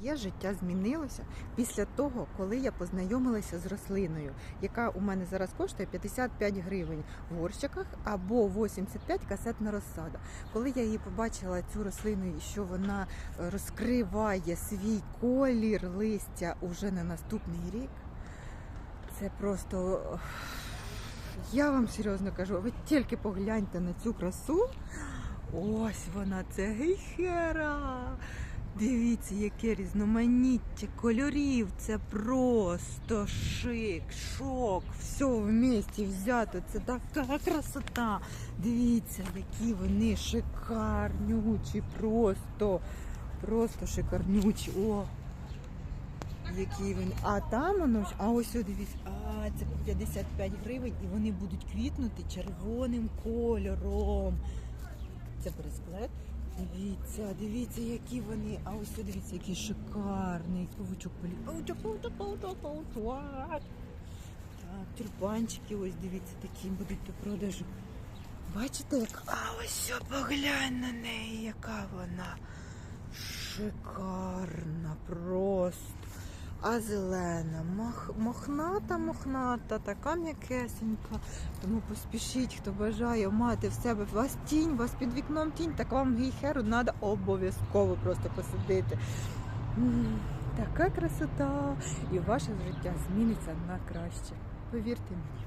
Моє життя змінилося після того, коли я познайомилася з рослиною, яка у мене зараз коштує 55 гривень в горщиках або 85 касетна розсада. Коли я її побачила цю рослину, і що вона е, розкриває свій колір листя уже на наступний рік, це просто. Я вам серйозно кажу, ви тільки погляньте на цю красу. Ось вона, це гейхера. Дивіться, яке різноманіття кольорів. Це просто шик, шок. Все в місті взято. Це така красота. Дивіться, які вони шикарнючі, просто, просто шикарнючі. О, які вони. А там воно, а ось о, дивіться, а це 55 гривень і вони будуть квітнути червоним кольором. Це брезклет. Дивіться, дивіться, які вони. А ось дивіться, який шикарний павучок полі. Павучок, павучок, павучок, павучок. Так, тюльпанчики, ось дивіться, такі будуть до продажу. Бачите, як? А ось поглянь на неї, яка вона шикарна просто. А зелена, мох, мохната, мохната, така м'якесенька. Тому поспішіть, хто бажає мати в себе у вас тінь, у вас під вікном тінь, так вам гейхеру треба обов'язково просто посадити. Така красота! І ваше життя зміниться на краще. Повірте мені.